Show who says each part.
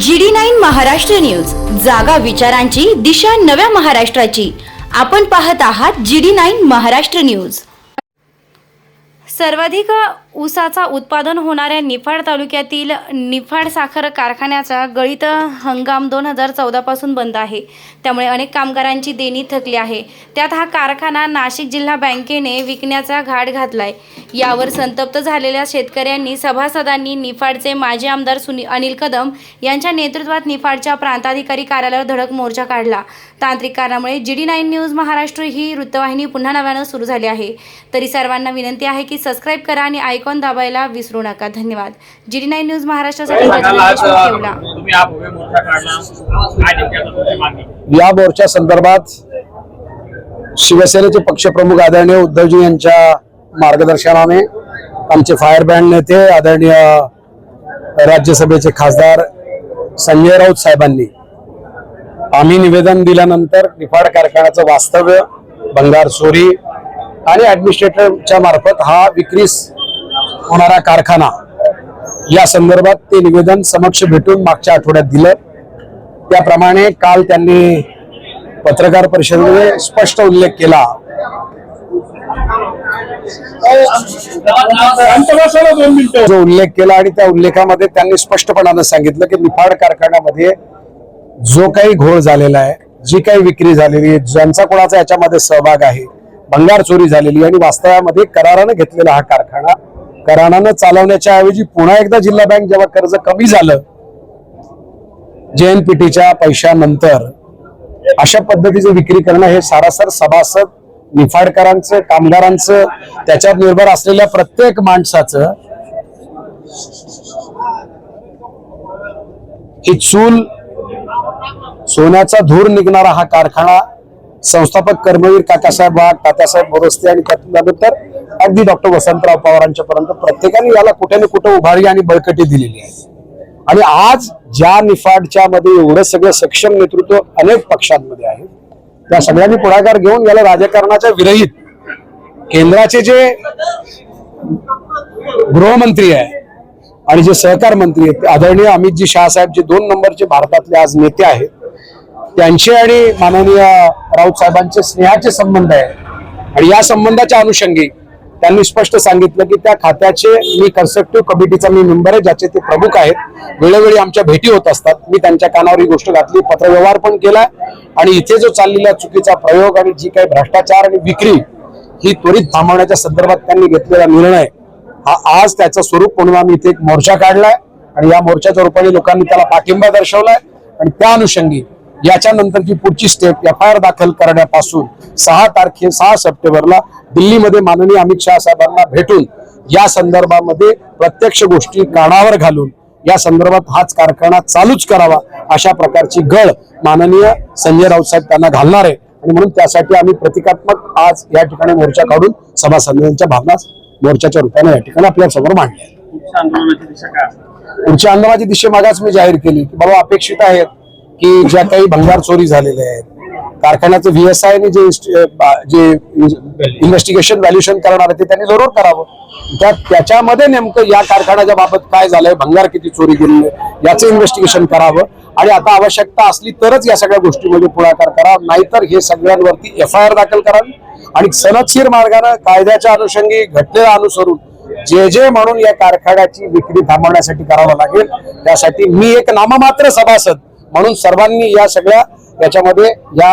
Speaker 1: G D nine Maharashtra news. जागा विचारांची दिशा नव्या महाराष्ट्राची. आपण पाहत आहात G D nine Maharashtra news. सर्वाधिक ऊसाचा उत्पादन होणाऱ्या निफाड तालुक्यातील निफाड साखर कारखान्याचा गळीत हंगाम दोन हजार चौदापासून बंद आहे. त्यामुळे अनेक कामगारांची देणी थकली आहे. त्यात हा कारखाना नाशिक जिल्हा बँकेने विकण्याचा घाट घातलाय. यावर संतप्त झालेल्या शेतकऱ्यांनी सभासदांनी निफाडचे माजी आमदार सुनी अनिल कदम यांच्या नेतृत्वात निफाडच्या प्रांताधिकारी कार्यालयावर धडक मोर्चा काढला. तांत्रिक कारणामुळे G D nine news Maharashtra ही वृत्तवाहिनी पुन्हा नव्यानं सुरू झाली आहे. तरी सर्वांना विनंती आहे की सबस्क्राईब करा आणि आयकॉन दाबायला विसरू नका. धन्यवाद. जी डी नाईन न्यूज महाराष्ट्रासाठी
Speaker 2: या मोर्चा संदर्भात शिवसेनेचे पक्षप्रमुख आदरणीय उद्धवजी यांच्या मार्गदर्शनाने आमचे फायर बँड नेते आदरणीय राज्यसभेचे खासदार संजय राऊत साहेबांनी आम्ही निवेदन दिल्यानंतर निफाड कारखान्याचं वास्तव्य भंगार चोरी आणि ऍडमिनिस्ट्रेटरच्या मार्फत हा विक्रीस होणारा कारखाना. या संदर्भात ते निवेदन समक्ष भेटून मागच्या आठवड्यात दिलं. त्याप्रमाणे काल त्यांनी पत्रकार परिषदेमध्ये स्पष्ट उल्लेख केला. जो उल्लेख केला आणि त्या उल्लेखामध्ये त्यांनी स्पष्टपणानं सांगितलं की निफाड कारखान्यामध्ये जो काही घोळ झालेला आहे जी काही विक्री झालेली आहे ज्यांचा कोणाचा याच्यामध्ये सहभाग आहे भंगार चोरी झालेली आहे आणि वास्तवामध्ये करारानं घेतलेला हा कारखाना करारानं चालवण्याच्या ऐवजी पुन्हा एकदा जिल्हा बँक जेव्हा कर्ज कमी झालं जेएनपीटीच्या पैशानंतर अशा पद्धतीची विक्री करणं हे सारासर सभासद निफाडकरांचं कामगारांचं त्याच्यावर निर्भर असलेल्या प्रत्येक माणसाचं ही चूल सोन्याचा धूर निघणारा हा कारखाना संस्थापक कर्मवीर काकासाहेब वाघ तात्यासाहेब बोरस्ते आणि त्यानंतर अगदी डॉक्टर वसंतराव पवारांच्या पर्यंत प्रत्येकाने याला कुठे ना कुठे उभारी आणि बळकटी दिलेली आहे. आणि आज ज्या निफाडच्या मध्ये एवढं सगळं सक्षम नेतृत्व अनेक पक्षांमध्ये आहे त्या सगळ्यांनी पुढाकार घेऊन याला राजकारणाच्या विरहित केंद्राचे जे गृहमंत्री आहे आणि जे सहकार मंत्री आहेत आदरणीय अमितजी शहासाहेब जे दोन नंबरचे भारतातले आज नेते आहेत त्यांचे आणि माननीय राऊत साहेबांचे स्नेहाचे संबंध आहे. आणि या संबंधाच्या अनुषंगी त्यांनी स्पष्ट सांगितलं की त्या खात्याचे मी कन्स्ट्रक्टिव्ह कमिटीचा मी मेंबर आहे ज्याचे ते प्रमुख आहेत. वेळोवेळी आमच्या भेटी होत असतात. मी त्यांच्या कानावर ही गोष्ट घातली पत्रव्यवहार पण केला आणि इथे जो चाललेला चुकीचा प्रयोग आणि जी काही भ्रष्टाचार आणि विक्री ही त्वरित थांबवण्याच्या संदर्भात त्यांनी घेतलेला निर्णय हा आज त्याचं स्वरूप म्हणून आम्ही इथे एक मोर्चा काढलाय. आणि या मोर्चाच्या रूपाने लोकांनी त्याला पाठिंबा दर्शवलाय. आणि त्या अनुषंगी याच्यानंतरची पुढची स्टेप एफ आय आर दाखल करण्यापासून सहा तारखे सहा सप्टेंबरला दिल्लीमध्ये माननीय अमित शहा साहेबांना भेटून या संदर्भामध्ये प्रत्यक्ष गोष्टी कानावर घालून या संदर्भात हाच कारखाना चालूच करावा अशा प्रकारची गळ माननीय संजय राऊत साहेब त्यांना घालणार आहे. आणि म्हणून त्यासाठी आम्ही प्रतिकात्मक आज या ठिकाणी मोर्चा काढून सभासदांच्या भावना मोर्चाच्या रूपाने या ठिकाणी आपल्यासमोर मांडल्या.
Speaker 3: पुढच्या आंदोलनाची दिशा
Speaker 2: दिशेमागाच मी जाहीर केली. की बाबा अपेक्षित आहेत. की ज्या काही भंगार चोरी झालेल्या आहेत कारखान्याचं व्हीएसआयने जे जे इन्व्हेस्टिगेशन व्हॅल्युएशन करणार आहे ते त्यांनी जरूर करावं. त्या त्याच्यामध्ये नेमकं या कारखान्याच्या बाबत काय झालंय भंगार किती चोरी गेलेली आहे याचं इन्व्हेस्टिगेशन करावं. आणि आता आवश्यकता असली तरच या सगळ्या गोष्टीमध्ये पुढाकार करा नाहीतर हे सगळ्यांवरती एफ आय आर दाखल करावी. आणि सनदशीर मार्गाने कायद्याच्या अनुषंगी घटनेला अनुसरून जे जे म्हणून या कारखान्याची विक्री थांबवण्यासाठी करावं लागेल त्यासाठी मी एक नाममात्र सभासद म्हणून सर्वांनी या सगळ्या याच्यामध्ये या